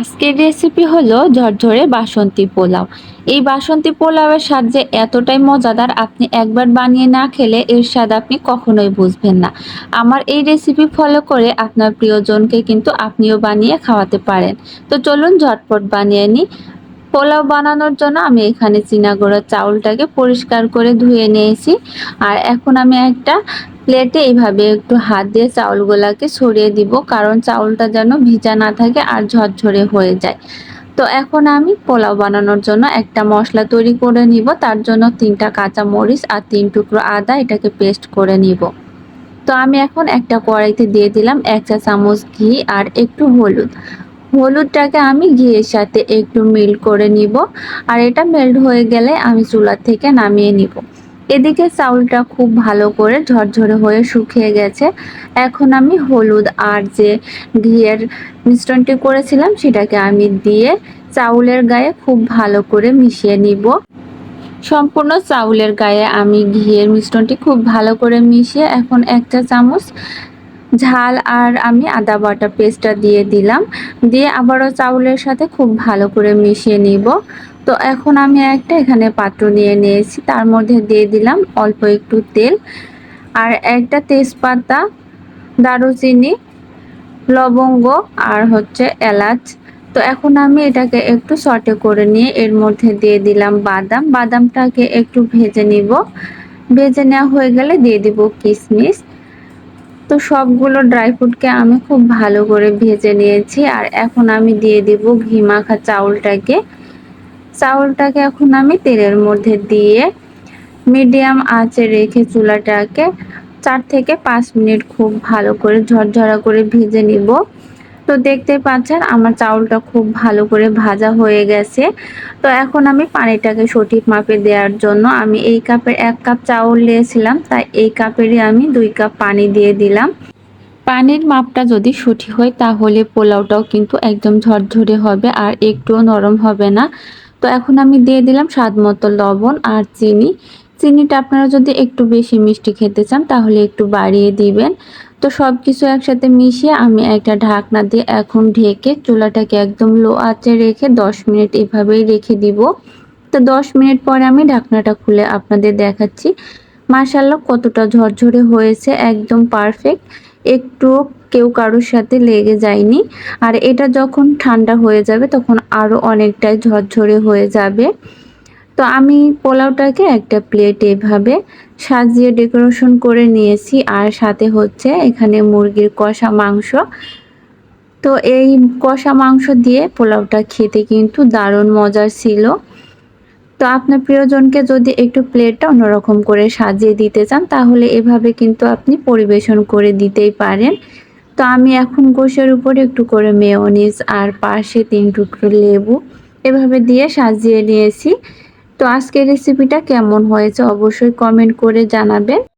আজকের রেসিপি হলো ঝরঝরে বাসন্তী পোলাও। এই বাসন্তী পোলাওয়ের স্বাদ যে এতটাই মজাদার, আপনি একবার বানিয়ে না খেলে এর স্বাদ আপনি কখনোই বুঝবেন না। আমার এই রেসিপি ফলো করে আপনার প্রিয়জনকে কিন্তু আপনিও বানিয়ে খাওয়াতে পারেন। তো চলুন ঝটপট বানিয়ে নিই। পোলাও বানানোর জন্য আমি এখানে চিনাগোড়া চাউলটাকে পরিষ্কার করে ধুয়ে নিয়েছি। আর এখন আমি একটা প্লেটে এইভাবে একটু হাত দিয়ে চাউলগুলাকে সরিয়ে দিব, কারণ চাউলটা যেন ভিজা না থাকে আর ঝরঝরে হয়ে যায়। তো এখন আমি পোলাও বানানোর জন্য একটা মশলা তৈরি করে নিব, তার জন্য তিনটা কাঁচা মরিচ আর তিন টুকরো আদা এটাকে পেস্ট করে নিব। তো আমি এখন একটা কড়াইতে দিয়ে দিলাম এক চা চামচ ঘি আর একটু হলুদ। হলুদটাকে আমি ঘিয়ের সাথে একটু মিল্ট করে নিব, আর এটা মেল্ট হয়ে গেলে আমি চুলার থেকে নামিয়ে নিব। এদিকে চাউলটা খুব ভালো করে ঝরঝরে হয়ে শুকিয়ে গেছে। এখন আমি হলুদ আর যে ঘিয়ের মিশ্রণটি করেছিলাম, সেটাকে আমি দিয়ে চাউলের গায়ে খুব ভালো করে মিশিয়ে নিব। সম্পূর্ণ চাউলের গায়ে আমি ঘিয়ের মিশ্রণটি খুব ভালো করে মিশিয়ে এখন একটা চামচ ঝাল আর আমি আদা বাটা পেস্টটা দিয়ে দিলাম। দিয়ে আবারও চাউলের সাথে খুব ভালো করে মিশিয়ে নিব। তো এখন আমি একটা এখানে পাত্র নিয়ে নিয়েছি। তার মধ্যে দিয়ে দিলাম অল্প একটু তেল আর একটা তেজপাতা, দারুচিনি, লবঙ্গ আর হচ্ছে এলাচ। তো এখন আমি এটাকে একটু সটে করে নিয়ে এর মধ্যে দিয়ে দিলাম বাদাম। বাদামটাকে একটু ভেজে নিব। ভেজে নেওয়া হয়ে গেলে দিয়ে দিব কিশমিশ তো সবগুলো ড্রাই ফ্রুটকে আমি খুব ভালো করে ভেজে নিয়েছি। আর এখন আমি দিয়ে দিব ঘি মাখা চাউলটাকে। চাউলটাকে এখন আমি তেলের মধ্যে দিয়ে মিডিয়াম আঁচে রেখে চুলাটাকে চার থেকে পাঁচ মিনিট খুব ভালো করে ঝরঝরা করে ভেজে নিব। তো দেখতে পাচ্ছেন আমার চাউলটা খুব ভালো করে ভাজা হয়ে গেছে। তো এখন আমি পানিটাকে সঠিক মাপে দেওয়ার জন্য আমি এই কাপের এক কাপ চাউল নিয়েছিলাম, তাই এই কাপেরই আমি দুই কাপ পানি দিয়ে দিলাম। পানির মাপটা যদি সঠিক হয়, তাহলে পোলাওটাও কিন্তু একদম ঝরঝরে হবে আর একটুও নরম হবে না। তো এখন আমি দিয়ে দিলাম স্বাদ মতো লবণ আর চিনি। চিনিটা আপনারা যদি একটু বেশি মিষ্টি খেতে চান, তাহলে একটু বাড়িয়ে দিবেন। তো সব কিছু একসাথে মিশিয়ে আমি একটা ঢাকনা দিয়ে এখন ঢেকে চুলাটাকে একদম লো আঁচে রেখে দশ মিনিট এভাবেই রেখে দিব। তো দশ মিনিট পরে আমি ঢাকনাটা খুলে আপনাদের দেখাচ্ছি। মাশাল্লাহ কতটা ঝরঝরে হয়েছে, একদম পারফেক্ট একটু কেউ কারোর সাথে লেগে যায়নি। আর এটা যখন ঠান্ডা হয়ে যাবে, তখন আরও অনেকটাই ঝরঝরে হয়ে যাবে। তো আমি পোলাওটাকে একটা প্লেট এভাবে সাজিয়ে ডেকোরেশন করে নিয়েছি, আর সাথে হচ্ছে এখানে মুরগির কষা মাংস। তো এই কষা মাংস দিয়ে পোলাওটা খেতে কিন্তু দারুণ মজার ছিল। তো আপনার প্রিয়জনকে যদি একটু প্লেটটা অন্যরকম করে সাজিয়ে দিতে চান, তাহলে এভাবে কিন্তু আপনি পরিবেশন করে দিতেই পারেন। তো আমি এখন গোশের উপরে একটু করে মেয়নিজ আর পাশে তিন টুকরো লেবু এভাবে দিয়ে সাজিয়ে নিয়েছি। তো আজকের রেসিপিটা কেমন হয়েছে অবশ্যই কমেন্ট করে জানাবেন।